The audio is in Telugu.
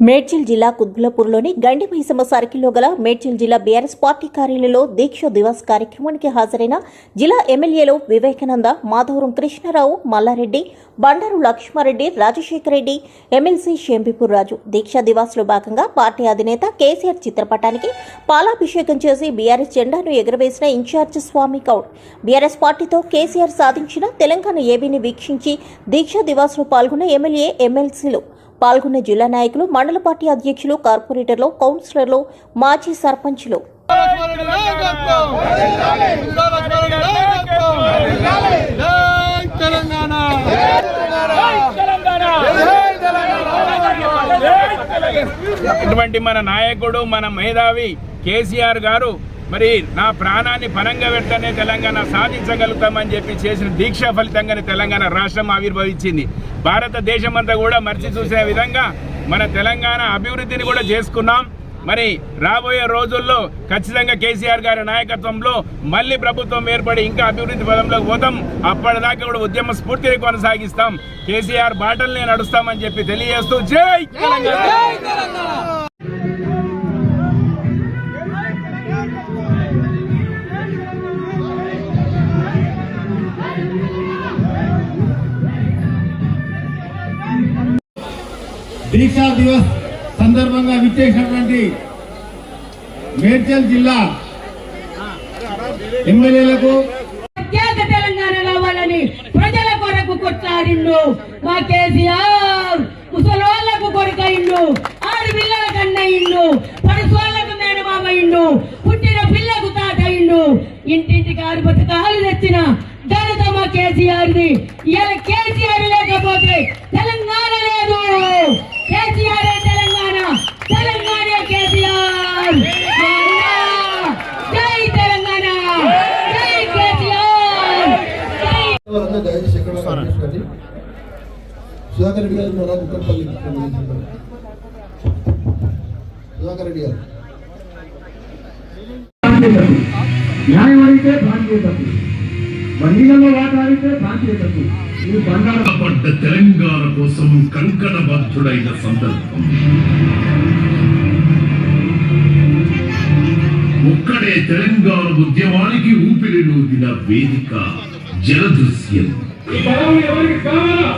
మేడ్చల్ జిల్లా కుత్బులపూర్లోని గండి మైసమ్మ సర్కిల్లో గల మేడ్చల్ జిల్లా బీఆర్ఎస్ పార్టీ కార్యాలయంలో దీక్ష దివస్ కార్యక్రమానికి హాజరైన జిల్లా ఎమ్మెల్యేలు వివేకానంద మాధవరం కృష్ణారావు మల్లారెడ్డి బండారు లక్ష్మారెడ్డి రాజశేఖర రెడ్డి ఎమ్మెల్సీ షేంబిపూర్ రాజు. దీక్ష దివాస్లో భాగంగా పార్టీ అధినేత కేసీఆర్ చిత్రపటానికి పాలాభిషేకం చేసి బీఆర్ఎస్ జెండాను ఎగురవేసిన ఇన్ఛార్జ్ స్వామి కౌడ్ బీఆర్ఎస్ పార్టీతో కేసీఆర్ సాధించిన తెలంగాణ ఏబీని వీక్షించి దీక్ష దివాస్లో పాల్గొన్న ఎమ్మెల్యే ఎమ్మెల్సీలు పాల్గొన్న జిల్లా నాయకులు మండల పార్టీ అధ్యక్షులు కార్పొరేటర్లు కౌన్సిలర్లు మాజీ సర్పంచ్లు. తెలంగాణ ఇటువంటి మన నాయకుడు మన మేధావి కేసీఆర్ గారు మరి నా ప్రాణాన్ని పరంగా పెడితేనే తెలంగాణ సాధించగలుగుతామని చెప్పి చేసిన దీక్ష ఫలితంగానే తెలంగాణ రాష్ట్రం ఆవిర్భవించింది. భారతదేశం అంతా కూడా మర్చి చూసే విధంగా మన తెలంగాణ అభివృద్ధిని కూడా చేసుకున్నాం. మరి రాబోయే రోజుల్లో ఖచ్చితంగా కేసీఆర్ గారి నాయకత్వంలో మళ్ళీ ప్రభుత్వం ఏర్పడి ఇంకా అభివృద్ధి పదంలోకి పోతాం. అప్పటిదాకా కూడా ఉద్యమ స్ఫూర్తిని కొనసాగిస్తాం. కేసీఆర్ బాటల్ని నడుస్తామని చెప్పి తెలియజేస్తూ జై తెలంగాణ! దీక్షా దివస్ సందర్భంగా విచ్చేసినటువంటి మేడ్చల్ జిల్లా ఎమ్మెల్యేలకు ప్రత్యేక తెలంగాణ కావాలని ప్రజల కొరకు కొట్లాడిండు. మా కేసీఆర్ ముసలోళ్ళకు కొడుకయిండు. ఆడి పిల్లల కన్నయిండు పరుసోళ్ళకు మేనమామయిండు. పుట్టిన పిల్లకు తాతయిండు ఇంటింటికి ఆరు బతకాలు తెచ్చిన ఘనత మా కేసీఆర్ది. ఇలా కేసీఆర్ లేకపోతే తెలంగాణ లేదు కేసీఆర్ తెలంగాణ తెలంగాణ కేసీఆర్ జై తెలంగాణ జై కేసీఆర్ జై వాళ్ళందరూ దయచేసి ఎక్కడ కనిపించండి సుధాకర్ రెడ్డి గారు ఉన్నారా కుక్కడపల్లి సుధాకర్ రెడ్డి గారు. న్యాయం అడిగితే ప్రాంతీయతకు బండిలలో వాట అడిగితే ప్రాంతీయతకు ఇది బంగారం పడ్డ తెలంగాణ కోసం కంకణబద్ధుడైన సందర్భం. ఒక్కడే తెలంగాణ ఉద్యమానికి ఊపిరిలూదిన వేదిక. జలదృశ్యం. ఎవరికి కావాలా?